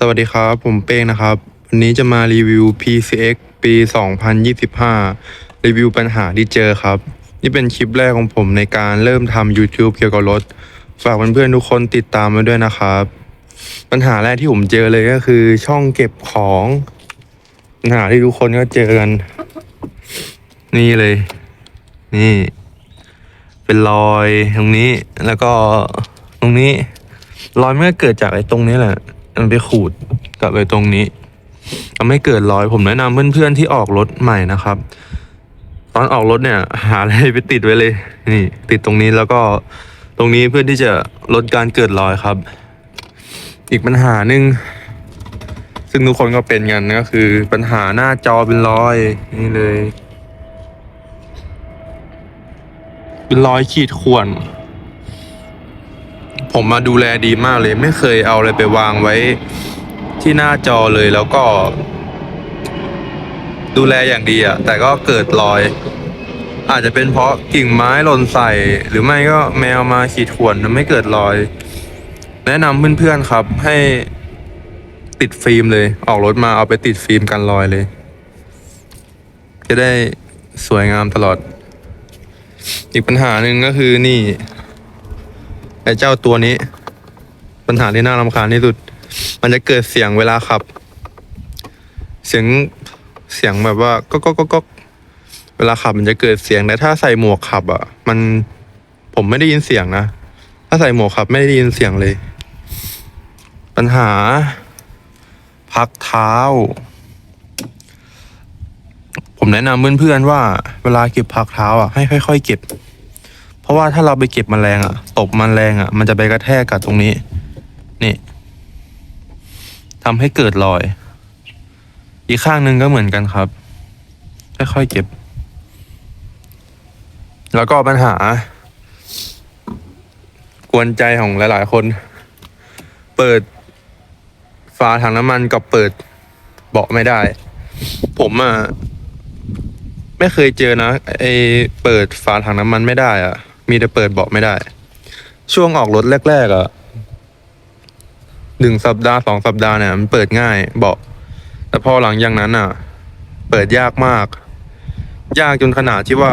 สวัสดีครับ ผมเป้งนะครับ วันนี้จะมารีวิว PCX ปี 2025 รีวิวปัญหาที่เจอครับ นี่เป็นคลิปแรกของผมในการเริ่มทำ YouTube เกี่ยวกับรถ ฝากเพื่อนๆทุกคนติดตามมาด้วยนะครับ ปัญหาแรกที่ผมเจอเลยก็คือช่องเก็บของ ปัญหาที่ทุกคนก็เจอกัน นี่เลย นี่ เป็นรอยตรงนี้แล้วก็ตรงนี้ รอยมันก็เกิดจากไอ้ตรงนี้แหละ มันไปขูดกับไอ้ตรงนี้ทำให้เกิดรอยผมแนะนำเพื่อนๆที่ออกรถใหม่นะครับ ตอนออกรถเนี่ย หาอะไรไปติดไว้เลย นี่ ติดตรงนี้แล้วก็ตรงนี้เพื่อที่จะลดการเกิดรอยครับ อีกปัญหาหนึ่งซึ่งทุกคนก็เป็นกันก็คือ ปัญหาหน้าจอเป็นรอยนี่เลย เป็นรอยขีดข่วน ผมมาดูแลดีมากเลย ไม่เคยเอาอะไรไปวางไว้ที่หน้าจอเลยแล้วก็ ดูแลอย่างดีอะแต่ก็เกิดรอย อาจจะเป็นเพราะกิ่งไม้หล่นใส่ หรือไม่ก็แมวมาขีดข่วนทำให้เกิดรอย แนะนำเพื่อนๆครับ ให้ติดฟิล์มเลย ออกรถมาเอาไปติดฟิล์มกันรอยเลย จะได้สวยงามตลอด อีกปัญหาหนึ่งก็คือนี่ อ้เจ้าตัวนี้ ปัญหาที่น่ารำคาญที่สุด มันจะเกิดเสียงเวลาขับ เสียงเสียงแบบว่าก็ก็ก็ก็เวลาขับมันจะเกิดเสียงแต่ถ้าใส่หมวกขับอะ มันผมไม่ได้ยินเสียงนะถ้าใส่หมวกขับไม่ได้ยินเสียงเลย ปัญหา พักเท้า ผมแนะนำเพื่อนๆว่า เวลาเก็บพักเท้าอะให้ค่อยๆเก็บ ราะว่าถ้าเราไปเก็บมแมลงอะตบมแมลงอะมันจะไปกระแทกกับตรงนี้ นี่ทำให้เกิดรอย อีกข้างหนึ่งก็เหมือนกันครับค่อยๆเก็บ แล้วก็ปัญหา กวนใจของหลาย ๆ คน เปิดฝาถังน้ำมันกับเปิดเบาะไม่ได้ ผมอะไม่เคยเจอนะไอเปิดฝาถังน้ำมันไม่ได้อะ มีแต่เปิดเบาะไม่ได้ ช่วงออกรถแรกๆอะหนึ่งสัปดาห์สองสัปดาห์เนี่ยมันเปิดง่ายเบาะ แต่พอหลังจากนั้นอะเปิดยากมาก ยากจนขนาดที่ว่า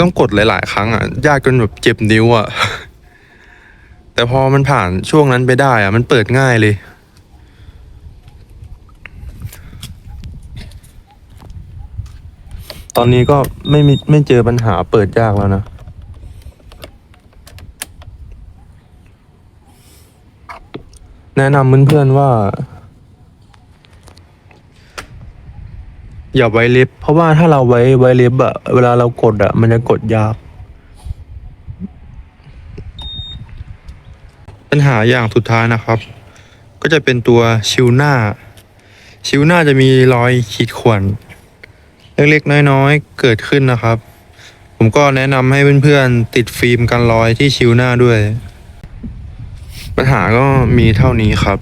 ต้องกดหลายๆ ครั้งอะยากจนแบบเจ็บนิ้วอะแต่พอมันผ่านช่วงนั้นไปได้อะ มันเปิดง่ายเลย ตอนนี้ก็ไม่มีไม่เจอปัญหาเปิดยากแล้วนะ แนะนำเพื่อนๆว่า อย่าไว้เล็บ เพราะว่าถ้าเราไว้ไว้เล็บอะเวลาเรากดอะมันจะกดยากปัญหาอย่างสุดท้ายนะครับ ก็จะเป็นตัวชิวหน้า ชิวหน้าจะมีรอยขีดข่วน เล็กๆ น้อยๆ เกิดขึ้นนะครับ ผมก็แนะนำให้เพื่อนๆ ติดฟิล์มกันรอยที่ชิวหน้าด้วย ปัญหาก็มีเท่านี้ครับ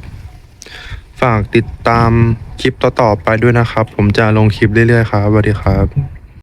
ฝากติดตามคลิปต่อๆไปด้วยนะครับ ผมจะลงคลิปเรื่อยๆ ครับสวัสดีครับ